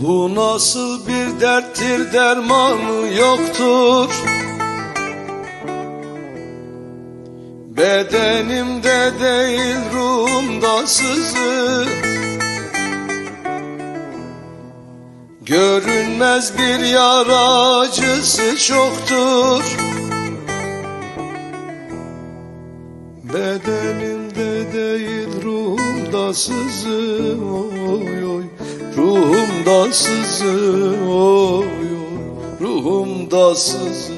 Bu nasıl bir derttir dermanı yoktur? Bedenimde değil ruhumda sızır Görünmez bir yara acısı çoktur. Bedenimde değil ruhumda sızı oy oy. Ruhumda sızı oy oy. Ruhumda sızı